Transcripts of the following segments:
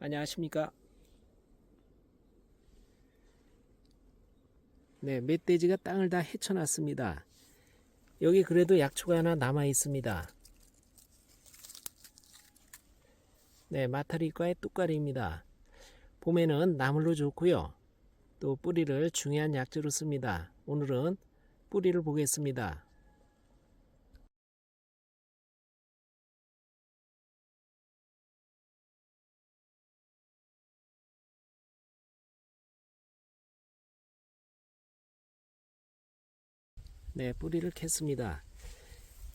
안녕하십니까? 네 멧돼지가 땅을 다 헤쳐놨습니다. 여기 그래도 약초가 하나 남아 있습니다. 네 마타리과의 뚝가리입니다. 봄에는 나물로 좋고요. 또 뿌리를 중요한 약재로 씁니다. 오늘은 뿌리를 보겠습니다 네, 뿌리를 캤습니다.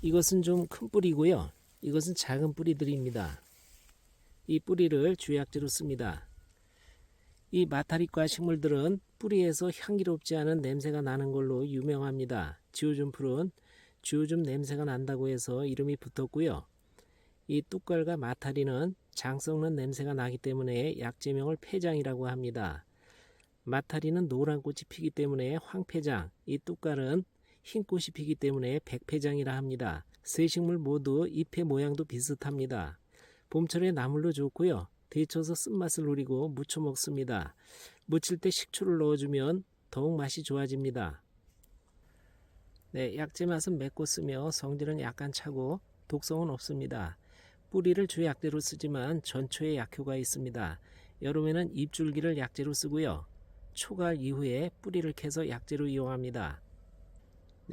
이것은 좀 큰 뿌리고요. 이것은 작은 뿌리들입니다. 이 뿌리를 주약재로 씁니다. 이 마타리과 식물들은 뿌리에서 향기롭지 않은 냄새가 나는 걸로 유명합니다. 지오줌 풀은 지오줌 냄새가 난다고 해서 이름이 붙었고요. 이 뚝갈과 마타리는 장 썩는 냄새가 나기 때문에 약재명을 폐장이라고 합니다. 마타리는 노란 꽃이 피기 때문에 황폐장, 이 뚝갈은 흰 꽃이 피기 때문에 백패장이라 합니다. 세 식물 모두 잎의 모양도 비슷합니다. 봄철에 나물로 좋고요. 데쳐서 쓴맛을 누리고 무쳐 먹습니다. 무칠 때 식초를 넣어주면 더욱 맛이 좋아집니다. 네, 약재 맛은 맵고 쓰며 성질은 약간 차고 독성은 없습니다. 뿌리를 주약재로 쓰지만 전초에 약효가 있습니다. 여름에는 잎줄기를 약재로 쓰고요. 초가을 이후에 뿌리를 캐서 약재로 이용합니다.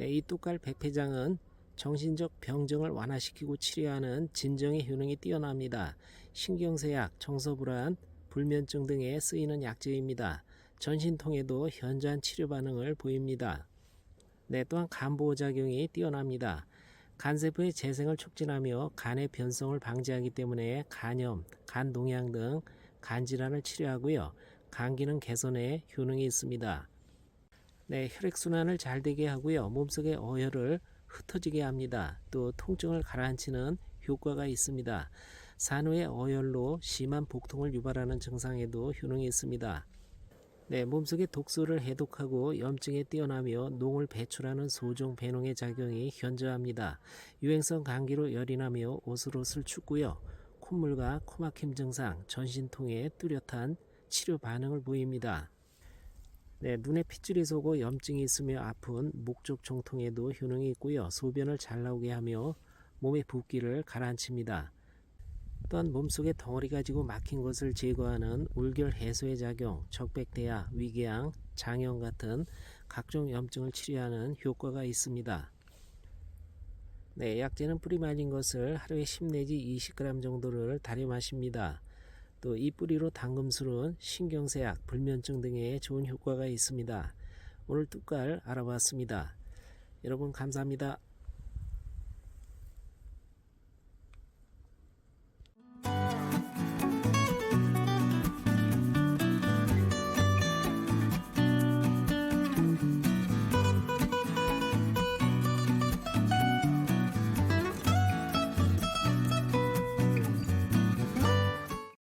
네, 이 뚝갈 백패장은 정신적 병정을 완화시키고 치료하는 진정의 효능이 뛰어납니다. 신경쇠약, 정서불안, 불면증 등에 쓰이는 약재입니다. 전신통에도 현저한 치료 반응을 보입니다. 네, 또한 간보호 작용이 뛰어납니다. 간세포의 재생을 촉진하며 간의 변성을 방지하기 때문에 간염, 간동양 등 간질환을 치료하고요. 간기능 개선에 효능이 있습니다. 네, 혈액순환을 잘 되게 하고요. 몸속의 어혈을 흩어지게 합니다. 또 통증을 가라앉히는 효과가 있습니다. 산후의 어혈로 심한 복통을 유발하는 증상에도 효능이 있습니다. 네, 몸속의 독소를 해독하고 염증에 뛰어나며 농을 배출하는 소종 배농의 작용이 현저합니다. 유행성 감기로 열이 나며 오슬오슬 춥고요. 콧물과 코막힘 증상, 전신통에 뚜렷한 치료 반응을 보입니다. 네, 눈에 핏줄이 솟고 염증이 있으며 아픈 목적 정통에도 효능이 있고요. 소변을 잘 나오게 하며 몸의 붓기를 가라앉힙니다. 또한 몸속에 덩어리 가 지고 막힌 것을 제거하는 울결 해소의 작용, 적백대야, 위궤양, 장염 같은 각종 염증을 치료하는 효과가 있습니다. 네, 약재는 뿌리 말린 것을 하루에 10 내지 20g 정도를 달여 마십니다. 또 이 뿌리로 담금술은 신경쇠약, 불면증 등에 좋은 효과가 있습니다. 오늘 뚝갈 알아봤습니다. 여러분 감사합니다.